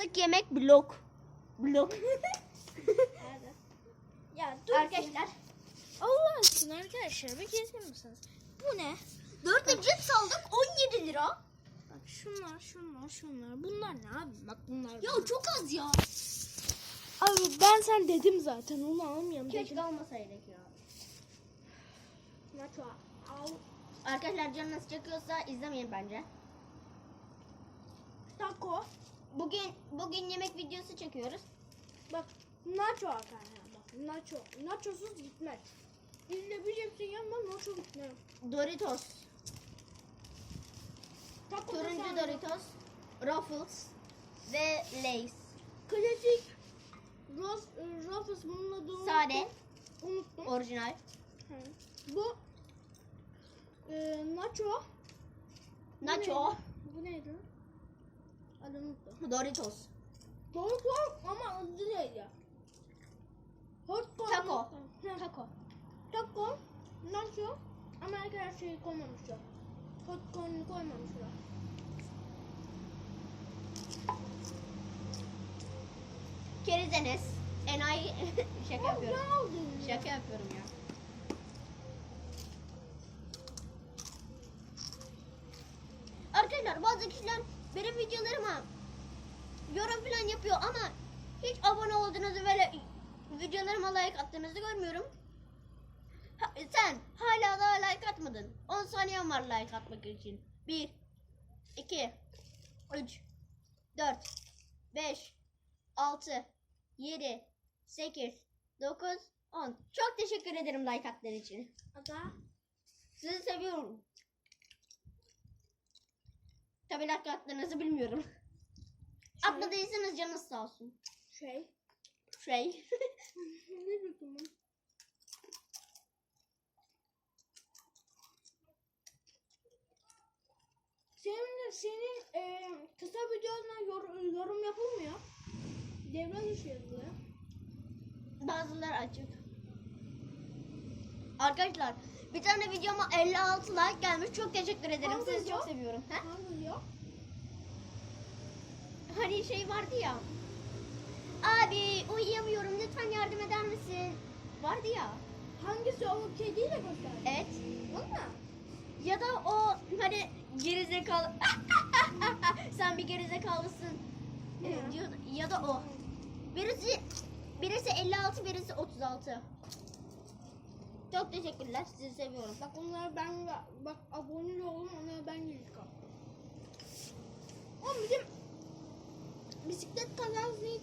yazlık yemek blok. Blok. Ya dur. Arkadaşlar. Allah aşkına arkadaşlar bir keser misiniz? Bu ne? Dördüncü cips aldık 17 lira. Bak şunlar şunlar şunlar. Bunlar ne abi? Bak bunlar. Ya çok az ya. Abi ben sen dedim zaten onu almayayım dedim. Keşke almasaydık ya. Nacho al. Arkadaşlar canınız çekiyorsa izlemeyin bence. Taco. Bugün bugün yemek videosu çekiyoruz. Bak nacho arkadaşlar bak nacho. Nachosuz gitmez. İlle bir cipsin yanında nacho gitmez. Doritos. Taco Turuncu sen- Doritos. Ruffles. Ve Lay's. Klasik. Ros, Ruffles bunun adını unuttum. Sade. Unuttum. Orijinal. Hı. Bu e, nacho. Bu Nacho. neydi? Bu neydi? Adını unuttum. Doritos. Doğru ama adı neydi? Hot corn. Taco. Hı. Taco. Taco. Ama arkadaşlar şeyi koymamışlar. Hot corn'u koymamışlar. Kerizenes. Enayi. Şaka Ne yapıyorum. ya? Şaka yapıyorum ya. Arkadaşlar bazı kişiler benim videolarıma yorum falan yapıyor ama hiç abone olduğunuzu ve videolarıma like attığınızı görmüyorum. Ha- sen hala daha like atmadın. 10 saniyen var like atmak için. 1 2 3 4 5 6 7 8 9 10 Çok teşekkür ederim like attığın için. Ada. Sizi seviyorum. Tabii like attığınızı bilmiyorum. Şey- Atmadıysanız canınız sağ olsun. Şey. Şey. ne ben? Senin, senin e, kısa videolarına yor- yorum yapılmıyor. Devre dışı yazılıyor. Bazıları açık. Arkadaşlar bir tane videoma 56 like gelmiş. Çok teşekkür ederim. Hangi Sizi video? çok seviyorum. He? Hangi video? Hani şey vardı ya. Abi uyuyamıyorum lütfen yardım eder misin? Vardı ya. Hangisi o kediyle gösterdi? Evet. Valla. Ya da o hani gerizekalı sen bir gerizekalısın e, diyor ya da o. Birisi birisi 56 birisi 36. Çok teşekkürler. Sizi seviyorum. Bak onlara ben bak abone olun onlara ben gelip. Oğlum bizim bisiklet kazası hiç,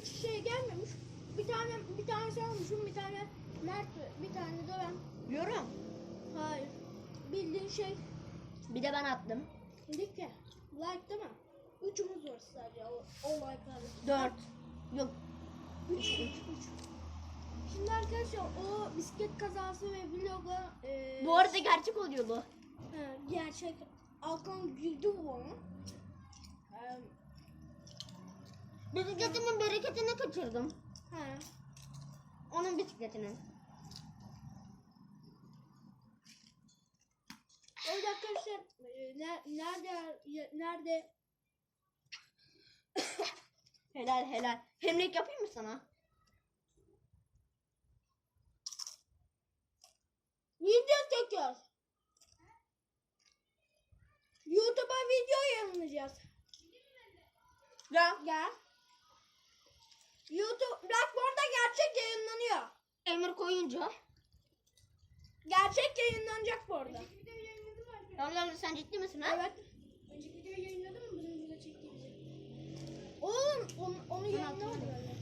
hiç şey gelmemiş. Bir tane bir tane sen olmuşsun, bir tane Mert, bir tane de ben. Yorum. Hayır. Bildiğin şey Bir de ben attım. dedik ya. Like değil mi? Üçümüz var sadece o, o like'larda. 4. Yok. Üç, üç, üç. Şimdi arkadaşlar o bisiklet kazası ve vloga e, Bu arada gerçek oluyor bu. He, gerçek Alkan güldü bu bana. He, Bisikletimin bereketini kaçırdım. he. Onun bisikletinin. Evet arkadaşlar e, ne- nerede nerede Helal helal. Hemlik yapayım mı sana? Video çekiyoruz. YouTube'a video yayınlayacağız. Ya. Gel. YouTube Blackboard'da gerçek yayınlanıyor. Emir koyunca. Gerçek yayınlanacak bu arada. Tamam sen ciddi misin ha? Evet. Önceki videoyu yayınladın mı bizim burada çektiğimizi? Oğlum onu, onu yayınlamadım öyle.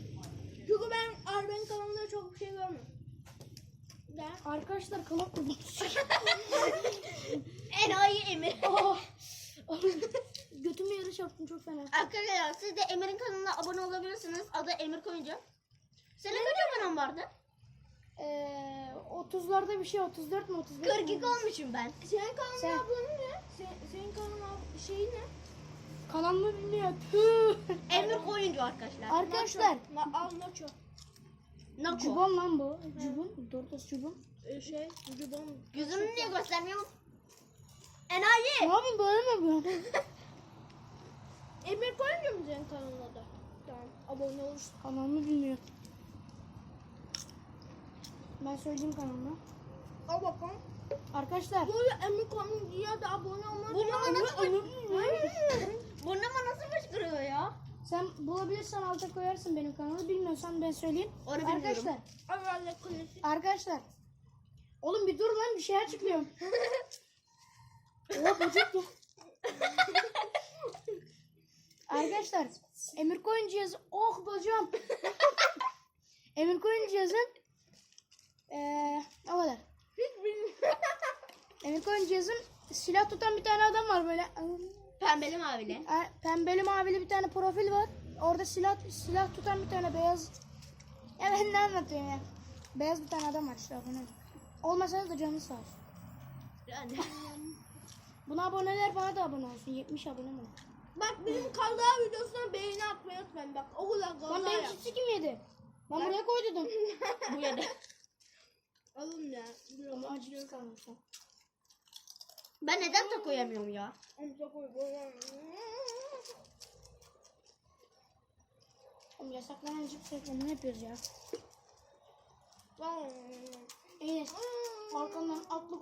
Çünkü ben Arben kanalında çok bir şey görmedim. Gel. Arkadaşlar kanal Enayi Emir. Götümü yere çarptım çok fena. Arkadaşlar siz de Emir'in kanalına abone olabilirsiniz. Adı Emir Koyunca. Senin kaç abonen vardı? Ee, 30'larda bir şey 34 mi 35 mi? 42 olmuşum ben. Senin kanalın Sen- ablanı ne? Sen, senin kanalın ab- şeyi ne? Kanal mı bilmiyor. Tüh. Emir Koyuncu arkadaşlar. Arkadaşlar Na, al Nacho. Nako. Cubon lan bu. Cubon. Doritos Cubon. Ee, şey, Cubon. Yüzünü niye göstermiyor? Ne Enayi. yapayım böyle mi yapıyorum? Emir koymuyor mu senin kanalına da? Tamam. Abone olursun. Kanalını bilmiyorum. Ben söyleyeyim kanalını. Al bakalım. Arkadaşlar Bu arada Emir kanalına da abone olmayı Burnuma nasıl Burnuma nasıl fışkırıyor ya? sen bulabilirsen alta koyarsın benim kanalı. Bilmiyorsan ben söyleyeyim. Onu bilmiyorum. Arkadaşlar, arkadaşlar. Oğlum bir dur lan bir şeyler çıkıyor. Oha ya. Arkadaşlar Emir Koyun cihazı oh bacağım. Emir Koyun cihazın eee o kadar. Emir Koyun cihazın silah tutan bir tane adam var böyle. Pembeli mavili. Pembeli mavili bir tane profil var. Orada silah silah tutan bir tane beyaz. Ya ben ne anlatıyorum ya? Beyaz bir tane adam var işte abone. Olmasanız da canınız sağ olsun. Yani. Buna aboneler bana da abone olsun. 70 abone mi? Bak bizim Kaza videosuna beğeni atmayı unutmayın. Bak o kadar Lan kaza benim yap. çipsi kim yedi? Ben buraya koydum. Bu yedi. Alın ya. Ama acı kalmış. Ben neden taco yemiyorum ya? Amca koy koy. Oğlum yasaklanan cips reklamını yapıyoruz ya. Tamam. Enes arkandan atlı.